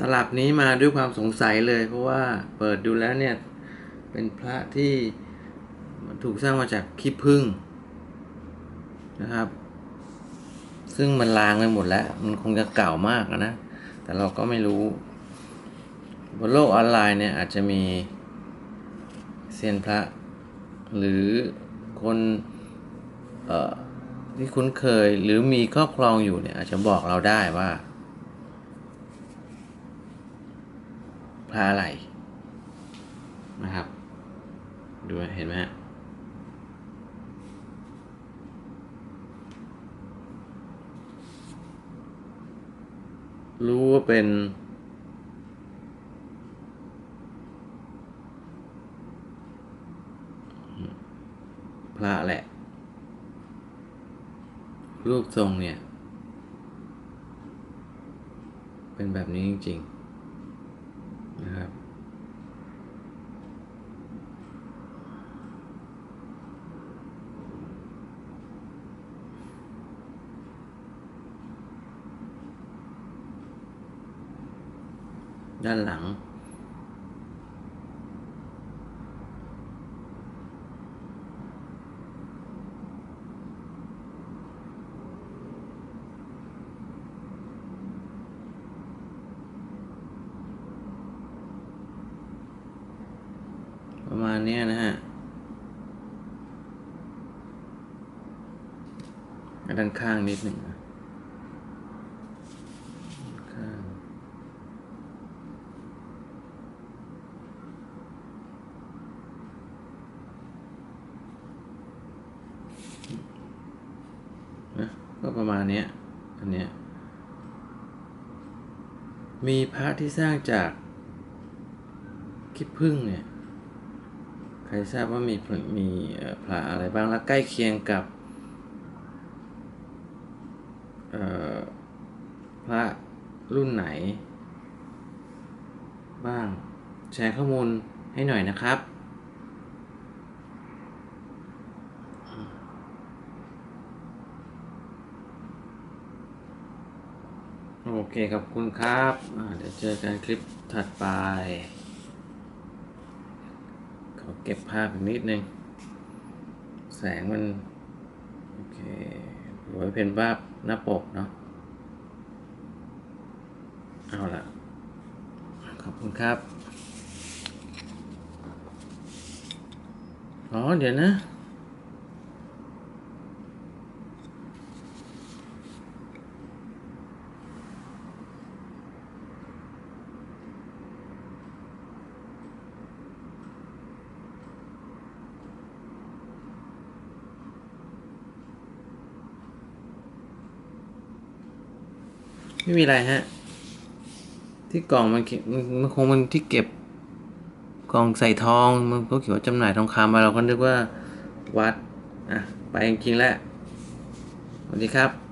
ตลับนี้มาด้วยความสงสัยเลย เพราะว่าเปิดดูแล้วเนี่ย เป็นพระที่ถูกสร้างมาจากขี้ผึ้งนะครับ ซึ่งมันลางไปหมดแล้ว มันคงจะเก่ามากนะ แต่เราก็ไม่รู้ บนโลกออนไลน์เนี่ยอาจจะมีเซียนพระ หรือคนเอ่อที่คุ้นเคยหรือมีครอบครองอยู่เนี่ยอาจจะบอกเราได้ว่า พระอะไรนะครับ ดูเห็นไหมฮะรู้ว่าเป็น พระแหละ รูปทรงเนี่ย เป็นแบบนี้จริง ๆ นะครับด้านหลัง ประมาณเนี้นะฮะด้านข้างนิดหนึ่งนะข้างนะก็ประมาณนี้อันเนี้ยมีพระที่สร้างจากขี้ผึ้งเนี่ย ครทราบว่ามีมีเอ่อะอะไรบ้างแล้วใกล้เคียงกับพระรุ่นไหน บ้าง แชร์ข้อมูลให้หน่อยนะครับ โอเคขอบคุณครับ เดี๋ยวเจอกันคลิปถัดไป เก็บภาพอีกนิดนึง แสงมัน โอเคหรือว่าเป็นภาพหน้าปกเนาะ เอาละขอบคุณครับ อ๋อ เดี๋ยวนะ ไม่มีอะไรฮะ ที่กล่องมันมันมันคงมันที่เก็บกล่องใส่ทองมันก็เขียนว่าจำหน่ายทองคำมาเราก็นึกว่าวัด อะ ไปจริงๆแล้วสวัสดีครับ